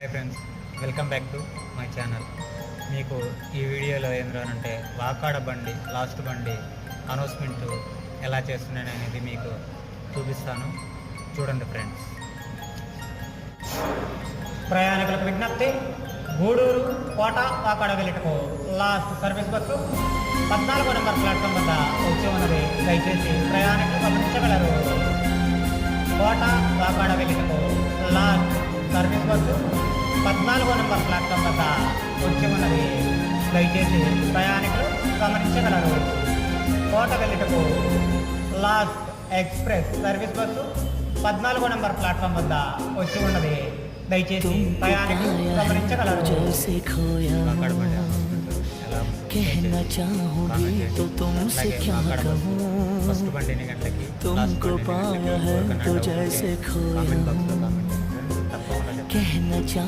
Hi friends welcome back to my channel మీకు ఈ వీడియోలో ఏంటంటే వాకాడ బండి లాస్ట్ బండి అనౌన్స్మెంట్ ఎలా చేస్తున్నాను అనేది మీకు చూపిస్తాను. చూడండి ఫ్రెండ్స్ ప్రయాణికులకు విజ్ఞప్తి గూడూరు కోట వాకాడ వెళ్ళటకు లాస్ట్ సర్వీస్ బస్సు పద్నాలుగో నెంబర్ ప్లాట్ఫామ్ వద్ద వచ్చి ఉన్నది. దయచేసి ప్రయాణికులు గమనించగలరు. కోట వాకాడ వెళ్ళటకు లాస్ట్ సర్వీస్ బస్సు పద్నాలుగో నెంబర్ ప్లాట్ఫామ్ వద్ద వచ్చి ఉన్నది దయచేసి ప్రయాణికులు గమనించగలరు కోట వెళ్ళటకు లాస్ట్ ఎక్స్ప్రెస్ సర్వీస్ బస్సు పద్నాలుగో నెంబర్ ప్లాట్ఫామ్ వద్ద వచ్చి ఉన్నది దయచేసి ప్రయాణికులు గమనించగలరు जैसे खोया వాకాడ బండి announcement ఎలా ఉందో कहना దయచేసి चाहूंगी కామెంట్ तो చేయండి. तुमसे అలాగే क्या వాకాడ బస్సు कहूँ ఫస్ట్ బండి ఎన్ని గంటలకి లాస్ట్ तुमको బండి ఎన్ని पाया గంటలకి है ఎవరికైనా तो డౌట్ ఉంటే जैसे కామెంట్ బాక్స్లో खोया కామెంట్ చేయండి. తప్పకుండా చెప్తాను. कहना चाह